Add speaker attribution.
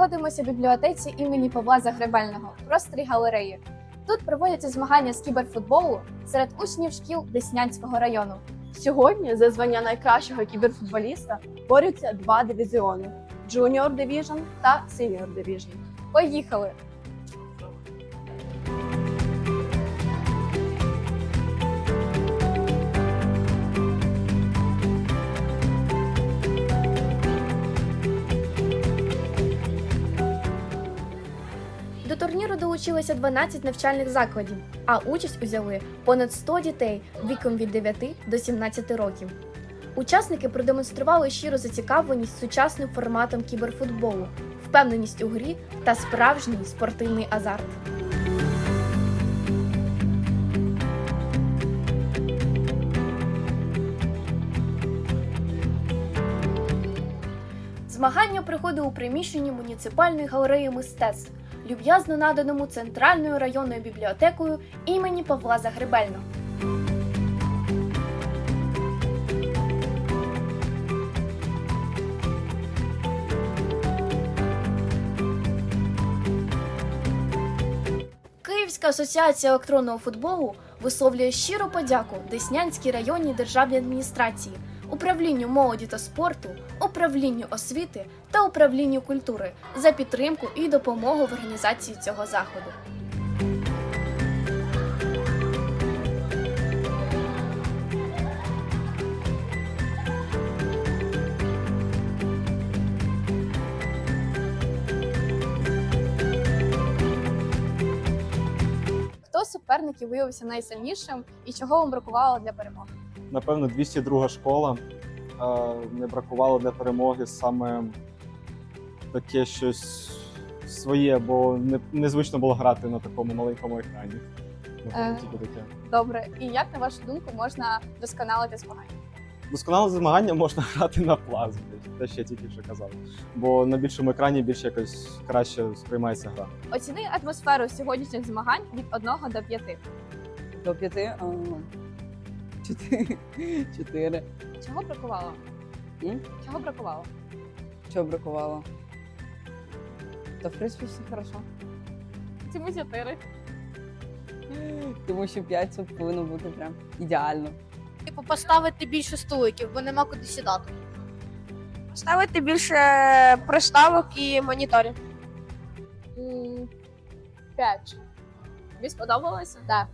Speaker 1: знаходимося в бібліотеці імені Павла Загребельного, в просторі галереї. Тут проводяться змагання з кіберфутболу серед учнів шкіл Деснянського району.
Speaker 2: Сьогодні за звання найкращого кіберфутболіста борються два дивізіони: Junior Division та Senior Division.
Speaker 1: Поїхали! Долучилося 12 навчальних закладів, а участь узяли понад 100 дітей віком від 9 до 17 років. Учасники продемонстрували щиру зацікавленість сучасним форматом кіберфутболу, впевненість у грі та справжній спортивний азарт. Змагання проходили у приміщенні муніципальної галереї мистецтв, люб'язно наданому центральною районною бібліотекою імені Павла Загребельного. Київська асоціація електронного футболу висловлює щиру подяку Деснянській районній державній адміністрації, управлінню молоді та спорту, управлінню освіти та управлінню культури за підтримку і допомогу в організації цього заходу. Хто з виявився найсильнішим і чого вам бракувало для перемоги?
Speaker 3: Напевно, 202 школа. Е, Не бракувало для перемоги саме таке щось своє, бо не, незвично було грати на такому маленькому екрані. Напевно,
Speaker 1: Е.
Speaker 3: тільки таке.
Speaker 1: Добре, і як на вашу думку можна досконалити змагання?
Speaker 3: Досконале змагання можна грати на плазмі, те, що я тільки що казав. Бо на більшому екрані більш якось краще сприймається гра.
Speaker 1: Оціни атмосферу сьогоднішніх змагань від 1 до 5.
Speaker 4: До п'яти? Чотири. Чотири.
Speaker 1: Чого бракувало?
Speaker 4: М?
Speaker 1: Чого бракувало?
Speaker 4: Чого бракувало? Та в принципі все хорошо.
Speaker 1: Чому 4?
Speaker 4: Тому що п'ять це повинно бути прям ідеально.
Speaker 5: Типу, поставити більше столиків, бо нема куди сідати.
Speaker 6: Ставити більше приставок і моніторів.
Speaker 1: 5. Тобі сподобалося?
Speaker 6: Так.